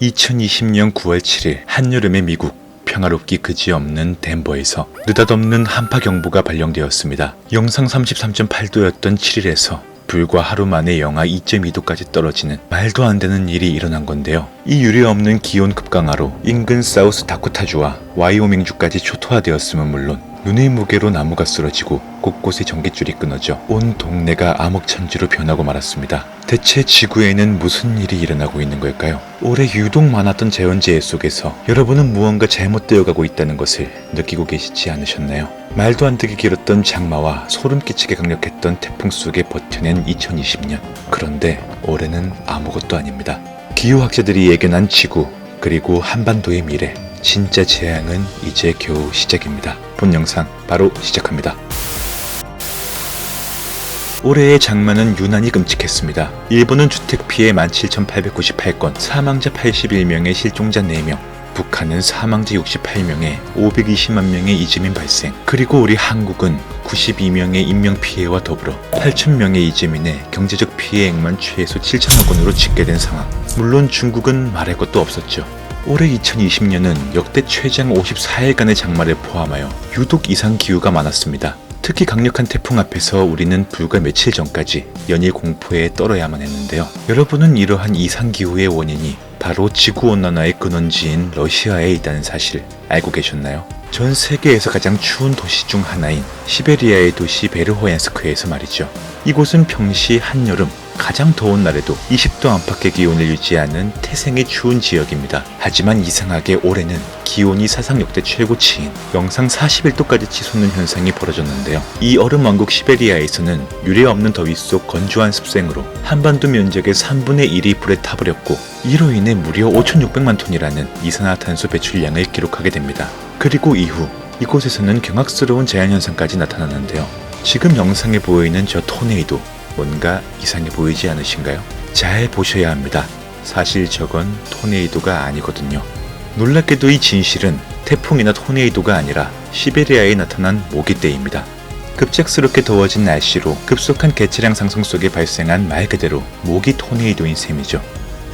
2020년 9월 7일 한여름의 미국 평화롭기 그지없는 덴버에서 느닷없는 한파 경보가 발령되었습니다. 영상 33.8도였던 7일에서 불과 하루 만에 영하 2.2도까지 떨어지는 말도 안 되는 일이 일어난 건데요. 이 유례없는 기온 급강하로 인근 사우스 다코타주와 와이오밍주까지 초토화되었음은 물론 눈의 무게로 나무가 쓰러지고 곳곳에 전기줄이 끊어져 온 동네가 암흑천지로 변하고 말았습니다. 대체 지구에는 무슨 일이 일어나고 있는 걸까요? 올해 유독 많았던 자연재해 속에서 여러분은 무언가 잘못되어 가고 있다는 것을 느끼고 계시지 않으셨나요? 말도 안 되게 길었던 장마와 소름 끼치게 강력했던 태풍 속에 버텨낸 2020년. 그런데 올해는 아무것도 아닙니다. 기후학자들이 예견한 지구, 그리고 한반도의 미래. 진짜 재앙은 이제 겨우 시작입니다. 본 영상 바로 시작합니다. 올해의 장마는 유난히 끔찍했습니다. 일본은 주택 피해 17,898건, 사망자 81명에 실종자 4명, 북한은 사망자 68명에 520만 명의 이재민 발생, 그리고 우리 한국은 92명의 인명 피해와 더불어 8,000명의 이재민의 경제적 피해액만 최소 7천억 원으로 집계된 상황. 물론 중국은 말할 것도 없었죠. 올해 2020년은 역대 최장 54일간의 장마를 포함하여 유독 이상 기후가 많았습니다. 특히 강력한 태풍 앞에서 우리는 불과 며칠 전까지 연일 공포에 떨어야만 했는데요. 여러분은 이러한 이상 기후의 원인이 바로 지구온난화의 근원지인 러시아에 있다는 사실 알고 계셨나요? 전 세계에서 가장 추운 도시 중 하나인 시베리아의 도시 베르호얀스크에서 말이죠. 이곳은 평시 한여름 가장 더운 날에도 20도 안팎의 기온을 유지하는 태생의 추운 지역입니다. 하지만 이상하게 올해는 기온이 사상 역대 최고치인 영상 41도까지 치솟는 현상이 벌어졌는데요. 이 얼음 왕국 시베리아에서는 유례 없는 더위 속 건조한 습생으로 한반도 면적의 3분의 1이 불에 타버렸고 이로 인해 무려 5,600만 톤이라는 이산화탄소 배출량을 기록하게 됩니다. 그리고 이후 이곳에서는 경악스러운 자연현상까지 나타났는데요. 지금 영상에 보이는 저 토네이도 뭔가 이상해 보이지 않으신가요? 잘 보셔야 합니다. 사실 저건 토네이도가 아니거든요. 놀랍게도 이 진실은 태풍이나 토네이도가 아니라 시베리아에 나타난 모기떼입니다. 급작스럽게 더워진 날씨로 급속한 개체량 상승 속에 발생한 말 그대로 모기 토네이도인 셈이죠.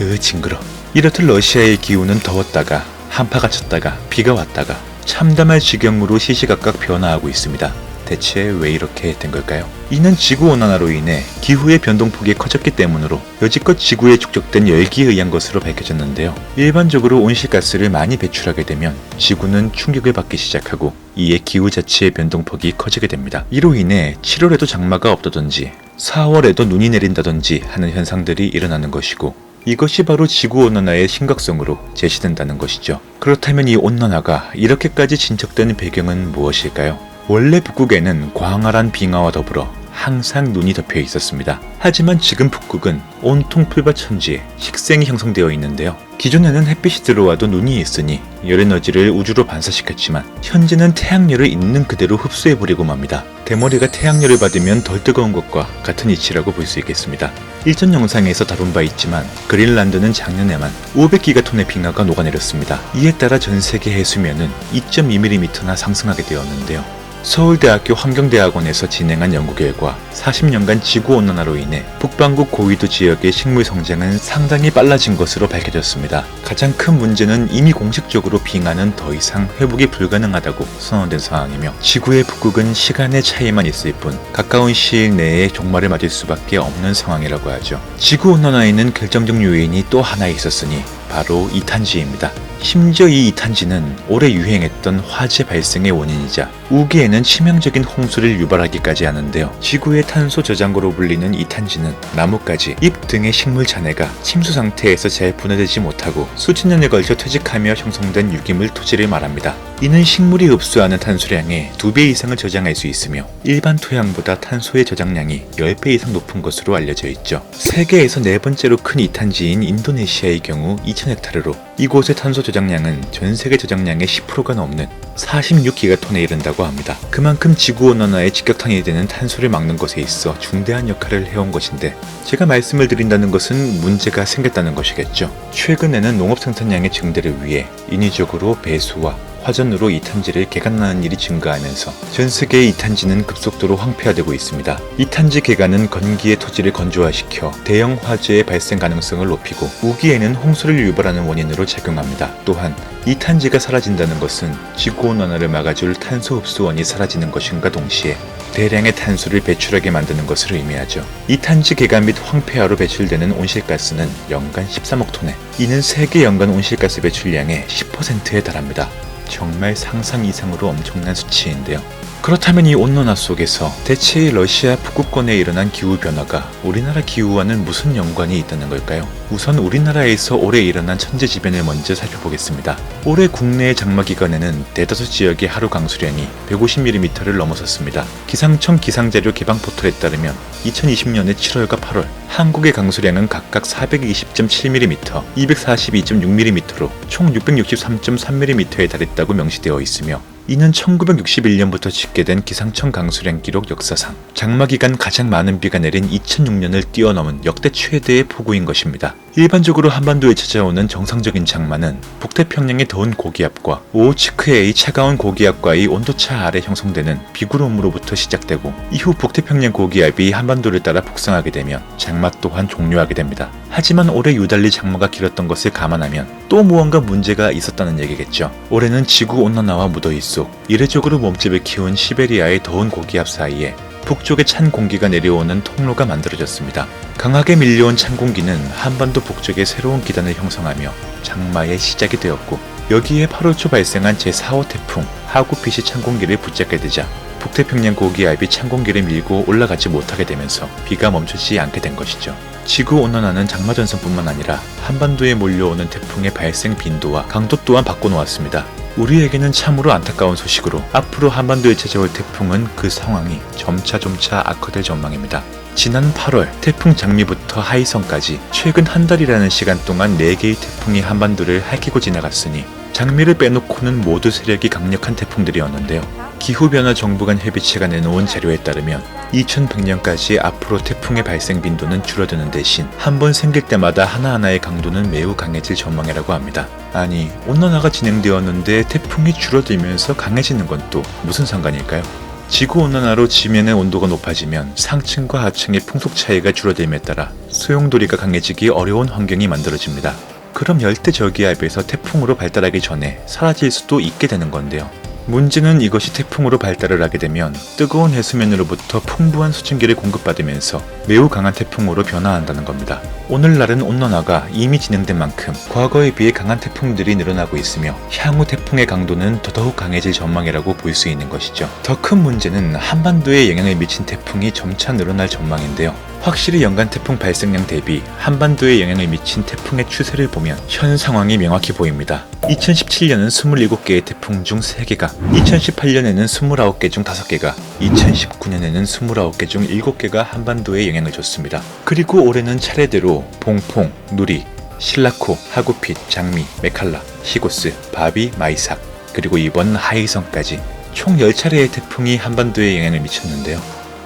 으 징그러. 이렇듯 러시아의 기후는 더웠다가 한파가 쳤다가 비가 왔다가 참담할 지경으로 시시각각 변화하고 있습니다. 대체 왜 이렇게 된 걸까요? 이는 지구온난화로 인해 기후의 변동폭이 커졌기 때문으로 여지껏 지구에 축적된 열기에 의한 것으로 밝혀졌는데요. 일반적으로 온실가스를 많이 배출하게 되면 지구는 충격을 받기 시작하고 이에 기후 자체의 변동폭이 커지게 됩니다. 이로 인해 7월에도 장마가 없다든지 4월에도 눈이 내린다든지 하는 현상들이 일어나는 것이고 이것이 바로 지구온난화의 심각성으로 제시된다는 것이죠. 그렇다면 이 온난화가 이렇게까지 진척된 배경은 무엇일까요? 원래 북극에는 광활한 빙하와 더불어 항상 눈이 덮여 있었습니다. 하지만 지금 북극은 온통 풀밭 천지에 식생이 형성되어 있는데요. 기존에는 햇빛이 들어와도 눈이 있으니 열 에너지를 우주로 반사시켰지만 현재는 태양열을 있는 그대로 흡수해버리고 맙니다. 대머리가 태양열을 받으면 덜 뜨거운 것과 같은 이치라고 볼 수 있겠습니다. 일전 영상에서 다룬 바 있지만 그린란드는 작년에만 500기가톤의 빙하가 녹아내렸습니다. 이에 따라 전 세계 해수면은 2.2mm나 상승하게 되었는데요. 서울대학교 환경대학원에서 진행한 연구 결과 40년간 지구온난화로 인해 북반구 고위도 지역의 식물 성장은 상당히 빨라진 것으로 밝혀졌습니다. 가장 큰 문제는 이미 공식적으로 빙하는 더 이상 회복이 불가능하다고 선언된 상황이며 지구의 북극은 시간의 차이만 있을 뿐 가까운 시일 내에 종말을 맞을 수밖에 없는 상황이라고 하죠. 지구온난화에는 결정적 요인이 또 하나 있었으니 바로 이탄지입니다. 심지어 이 이탄지는 올해 유행했던 화재 발생의 원인이자 우기에는 치명적인 홍수를 유발하기까지 하는데요. 지구의 탄소 저장고로 불리는 이탄지는 나뭇가지, 잎 등의 식물 잔해가 침수 상태에서 잘 분해되지 못하고 수천 년에 걸쳐 퇴직하며 형성된 유기물 토지를 말합니다. 이는 식물이 흡수하는 탄소량의 2배 이상을 저장할 수 있으며 일반 토양보다 탄소의 저장량이 10배 이상 높은 것으로 알려져 있죠. 세계에서 네 번째로 큰 이탄지인 인도네시아의 경우 2,000헥타르로 이곳의 탄소 저장 량은 전 세계 저장량의 10%가 넘는 46기가톤에 이른다고 합니다. 그만큼 지구 온난화에 직격탄이 되는 탄소를 막는 것에 있어 중대한 역할을 해온 것인데 제가 말씀을 드린다는 것은 문제가 생겼다는 것이겠죠. 최근에는 농업 생산량의 증대를 위해 인위적으로 배수와 화전으로 이탄지를 개간하는 일이 증가하면서 전 세계의 이탄지는 급속도로 황폐화되고 있습니다. 이탄지 개간은 건기의 토지를 건조화시켜 대형 화재의 발생 가능성을 높이고 우기에는 홍수를 유발하는 원인으로 작용합니다. 또한 이탄지가 사라진다는 것은 지구온난화를 막아줄 탄소 흡수원이 사라지는 것인가 동시에 대량의 탄소를 배출하게 만드는 것을 의미하죠. 이탄지 개간 및 황폐화로 배출되는 온실가스는 연간 13억 톤에 이는 세계 연간 온실가스 배출량의 10%에 달합니다. 정말 상상 이상으로 엄청난 수치인데요. 그렇다면 이 온난화 속에서 대체 이 러시아 북극권에 일어난 기후 변화가 우리나라 기후와는 무슨 연관이 있다는 걸까요? 우선 우리나라에서 올해 일어난 천재지변을 먼저 살펴보겠습니다. 올해 국내의 장마 기간에는 대다수 지역의 하루 강수량이 150mm를 넘어섰습니다. 기상청 기상자료 개방 포털에 따르면 2020년의 7월과 8월 한국의 강수량은 각각 420.7mm, 242.6mm로 총 663.3mm에 달했다고 명시되어 있으며 이는 1961년부터 집계된 기상청 강수량 기록 역사상 장마 기간 가장 많은 비가 내린 2006년을 뛰어넘은 역대 최대의 폭우인 것입니다. 일반적으로 한반도에 찾아오는 정상적인 장마는 북태평양의 더운 고기압과 오호츠크해의 차가운 고기압과의 온도차 아래 형성되는 비구름으로부터 시작되고 이후 북태평양 고기압이 한반도를 따라 북상하게 되면 장마 또한 종료하게 됩니다. 하지만 올해 유달리 장마가 길었던 것을 감안하면 또 무언가 문제가 있었다는 얘기겠죠. 올해는 지구 온난화와 무더위 속 이례적으로 몸집을 키운 시베리아의 더운 고기압 사이에 북쪽에 찬 공기가 내려오는 통로가 만들어졌습니다. 강하게 밀려온 찬 공기는 한반도 북쪽에 새로운 기단을 형성하며 장마의 시작이 되었고 여기에 8월 초 발생한 제4호 태풍 하구핏이 찬 공기를 붙잡게 되자 북태평양 고기압이 찬 공기를 밀고 올라가지 못하게 되면서 비가 멈추지 않게 된 것이죠. 지구 온난화는 장마 전선뿐만 아니라 한반도에 몰려오는 태풍의 발생 빈도와 강도 또한 바꿔놓았습니다. 우리에게는 참으로 안타까운 소식으로 앞으로 한반도에 찾아올 태풍은 그 상황이 점차 점차 악화될 전망입니다. 지난 8월 태풍 장미부터 하이성까지 최근 한 달이라는 시간 동안 4개의 태풍이 한반도를 핥히고 지나갔으니 장미를 빼놓고는 모두 세력이 강력한 태풍들이었는데요. 기후변화 정부 간 협의체가 내놓은 자료에 따르면 2100년까지 앞으로 태풍의 발생 빈도는 줄어드는 대신 한 번 생길 때마다 하나하나의 강도는 매우 강해질 전망이라고 합니다. 아니, 온난화가 진행되었는데 태풍이 줄어들면서 강해지는 건 또 무슨 상관일까요? 지구 온난화로 지면의 온도가 높아지면 상층과 하층의 풍속 차이가 줄어들음에 따라 소용돌이가 강해지기 어려운 환경이 만들어집니다. 그럼 열대 저기압에서 태풍으로 발달하기 전에 사라질 수도 있게 되는 건데요. 문제는 이것이 태풍으로 발달을 하게 되면 뜨거운 해수면으로부터 풍부한 수증기를 공급받으면서 매우 강한 태풍으로 변화한다는 겁니다. 오늘날은 온난화가 이미 진행된 만큼 과거에 비해 강한 태풍들이 늘어나고 있으며 향후 태풍의 강도는 더더욱 강해질 전망이라고 볼 수 있는 것이죠. 더 큰 문제는 한반도에 영향을 미친 태풍이 점차 늘어날 전망인데요. 확실히 연간 태풍 발생량 대비 한반도에 영향을 미친 태풍의 추세를 보면 현 상황이 명확히 보입니다. 2017년은 27개의 태풍 중 3개가, 2018년에는 29개 중 5개가, 2019년에는 29개 중 7개가 한반도에 영향을 줬습니다. 그리고 올해는 차례대로 봉퐁, 누리, 신라코, 하구핏, 장미, 메칼라, 시고스, 바비, 마이삭, 그리고 이번 하이성까지 총 10차례의 태풍이 한반도에 영향을 미쳤는데요.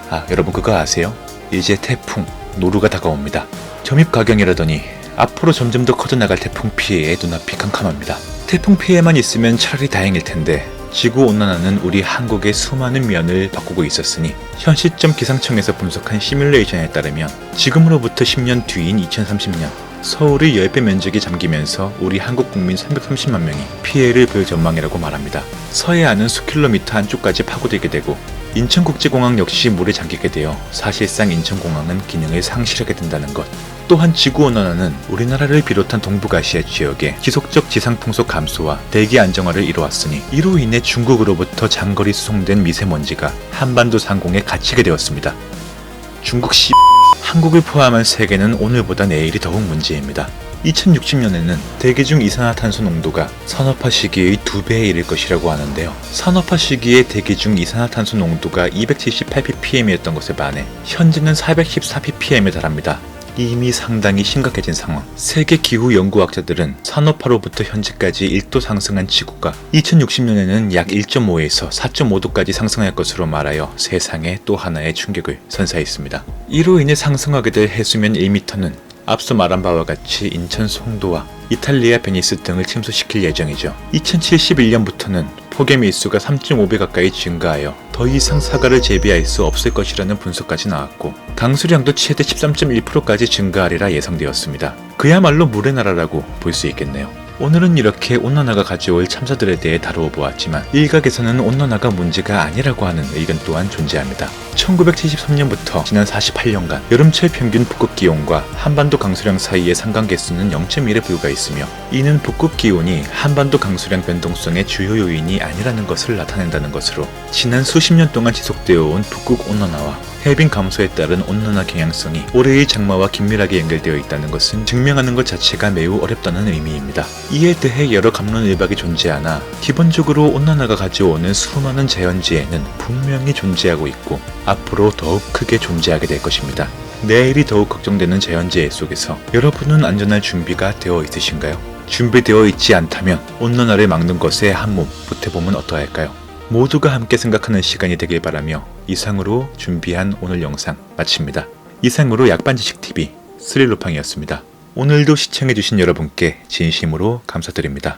아, 여러분 그거 아세요? 이제 태풍, 노루가 다가옵니다. 점입 가경이라더니 앞으로 점점 더 커져나갈 태풍 피해에 눈앞이 캄캄합니다. 태풍 피해만 있으면 차라리 다행일 텐데 지구 온난화는 우리 한국의 수많은 면을 바꾸고 있었으니 현 시점 기상청에서 분석한 시뮬레이션에 따르면 지금으로부터 10년 뒤인 2030년 서울의 10배 면적이 잠기면서 우리 한국 국민 330만 명이 피해를 볼 전망이라고 말합니다. 서해안은 수킬로미터 안쪽까지 파고들게 되고 인천국제공항 역시 물에 잠기게 되어 사실상 인천공항은 기능을 상실하게 된다는 것. 또한 지구온난화는 우리나라를 비롯한 동북아시아 지역의 지속적 지상풍속 감소와 대기 안정화를 이루었으니 이로 인해 중국으로부터 장거리 수송된 미세먼지가 한반도 상공에 갇히게 되었습니다. 중국 시 한국을 포함한 세계는 오늘보다 내일이 더욱 문제입니다. 2060년에는 대기 중 이산화탄소 농도가 산업화 시기의 두 배에 이를 것이라고 하는데요. 산업화 시기에 대기 중 이산화탄소 농도가 278ppm이었던 것에 반해 현재는 414ppm에 달합니다. 이미 상당히 심각해진 상황. 세계 기후 연구학자들은 산업화로부터 현재까지 1도 상승한 지구가 2060년에는 약 1.5에서 4.5도까지 상승할 것으로 말하여 세상에 또 하나의 충격을 선사했습니다. 이로 인해 상승하게 될 해수면 1m는 앞서 말한 바와 같이 인천 송도와 이탈리아 베니스 등을 침수시킬 예정이죠. 2071년부터는 폭염 일수가 3.5배 가까이 증가하여 더 이상 사과를 재배할 수 없을 것이라는 분석까지 나왔고 강수량도 최대 13.1%까지 증가하리라 예상되었습니다. 그야말로 물의 나라라고 볼 수 있겠네요. 오늘은 이렇게 온난화가 가져올 참사들에 대해 다루어 보았지만 일각에서는 온난화가 문제가 아니라고 하는 의견 또한 존재합니다. 1973년부터 지난 48년간 여름철 평균 북극 기온과 한반도 강수량 사이의 상관계수는 0.1에 불과했으며 이는 북극 기온이 한반도 강수량 변동성의 주요 요인이 아니라는 것을 나타낸다는 것으로 지난 수십 년 동안 지속되어 온 북극 온난화와 해빙 감소에 따른 온난화 경향성이 올해의 장마와 긴밀하게 연결되어 있다는 것은 증명하는 것 자체가 매우 어렵다는 의미입니다. 이에 대해 여러 감론을박이 존재하나 기본적으로 온난화가 가져오는 수많은 자연재해는 분명히 존재하고 있고 앞으로 더욱 크게 존재하게 될 것입니다. 내일이 더욱 걱정되는 자연재해 속에서 여러분은 안전할 준비가 되어 있으신가요? 준비되어 있지 않다면 온난화를 막는 것에 한몸 보태보면 어떠할까요? 모두가 함께 생각하는 시간이 되길 바라며 이상으로 준비한 오늘 영상 마칩니다. 이상으로 약반지식TV 스릴로팡이었습니다. 오늘도 시청해주신 여러분께 진심으로 감사드립니다.